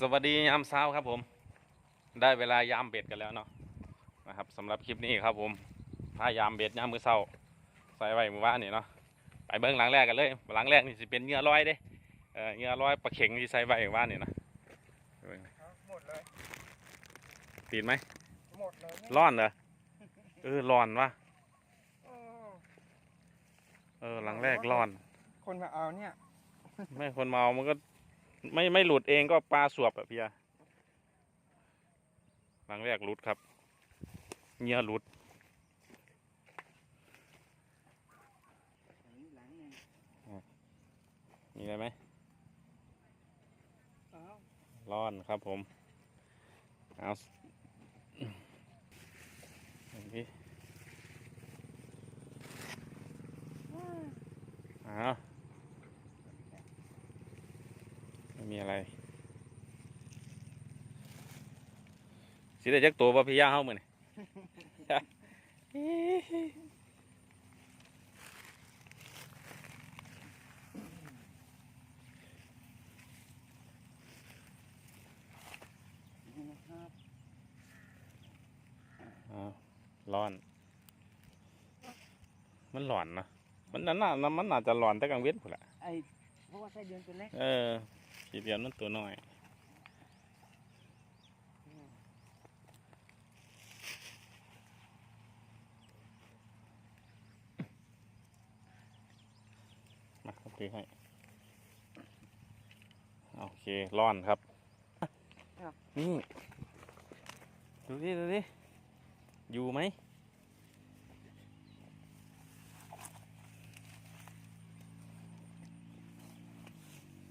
สวัสดียามเช้าครับผม ได้เวลายามเบ็ดกันแล้วเนาะนะครับสำหรับคลิปนี้ครับผมพายามเบ็ดยามมือเช้าใส่ไว้เมื่อวานนี่เนาะไปเบิ้งหลังแรกกันเลยหลังแรกนี่จะเป็นเหงื่อลอยเด้เออเหงื่อลอยปลาเข็งที่ใส่ไว้เมื่อวานนี่นะเบิ่งหมดเลยติดไหมหมดเลยเนี่ยร้อนเหรอเออร้อนวะโอ้เออหลังแรกร้อน คนมาเอาเนี่ย ไม่คนเมามันก็ ไม่ไม่หลุดเองก็ปลาสวบอะพี่อะหลังแรกหลุดครับเหงื่อหลุดหลังหนึ่งมีอะไรไหมอ้าวร้อนครับผม เอาสอันนี้เอาไม่มีอะไรสิได้จักตัวป่ะพี่ย่าเฮ้ามือนี่นี่นะครับอ้าวร้อน มันหลอนนะมันนั่นน่ะมันน่าจะหลอนแต่กลางเว้นพุ่นแหละไอ้เพราะว่าไส้เดือนตัวเล็กเออ ขีดเดียวนั่นตัวน้อยมาครับถือให้โอเคร้อนครับ นี่ ดูดิดูดิอยู่ไหม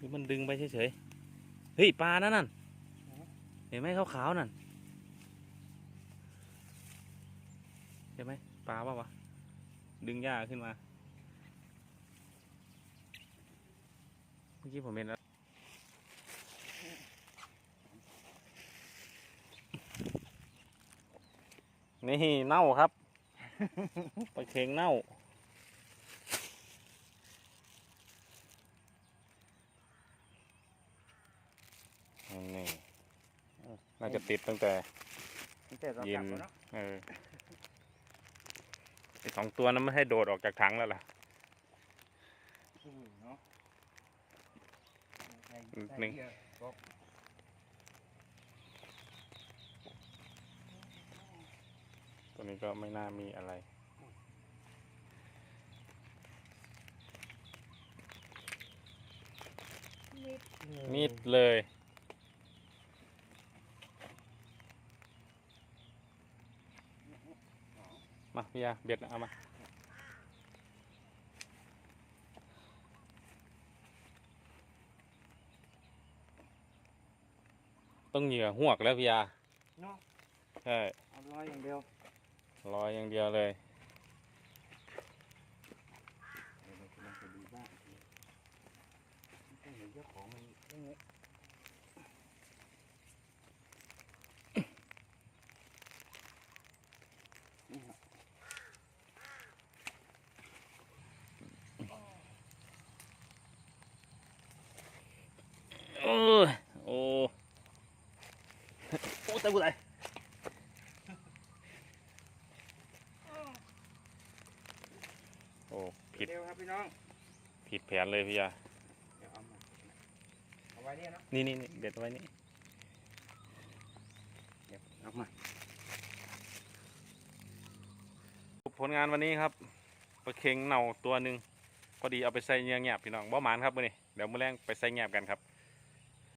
รือมันดึงไปเฉยๆ เฮ้ยปลานั่นน่ะเห็นไหมขาวๆนั่น เห็นไหมปลาป่าวะ ดึงหญ้าขึ้นมา เมื่อกี้ผมเห็นแล้วนี่เน่าครับ ปลาเค็งเน่า นี่น่าจะติดตั้งแต่ตั้งแต่เราเย็กลันบแล้วเนาะเออไอสองตัวนั้นไม่ให้โดดออกจากถังแล้วล่ะ อืมเนาะใส่อืมใส่หนึ่ง เยอะบอกตัวนี้ก็ไม่น่ามีอะไร มิดเลย มาพี่ยาเบ็ดเอามาต้องเหยื่อหวกแล้วพี่ยาเนาะใช่เอาลอยอย่างเดียวรอยอย่างเดียวเลยเดี๋ยวเราจะลองไปดูบ้างไม่ใช่เห็นเจ้าของมันเรื่องนี้นี่ครับ โอ้ยโอ้ โอ้ตายกูตายโอ้ผิดเร็วครับพี่น้องผิดแผนเลยพี่ยาเดี๋ยวเอามาเอาไว้เนี่ยเนาะนี่นี่นี่เบ็ดไว้นี่เดี๋ยวเอามาผลงานวันนี้ครับปลาเค็งเน่าตัวหนึ่งพอดีเอาไปใส่เงียบๆพี่น้องบ่หมานครับมื้อนี้เดี๋ยวมื้อแรงไปใส่เงียบกันครับ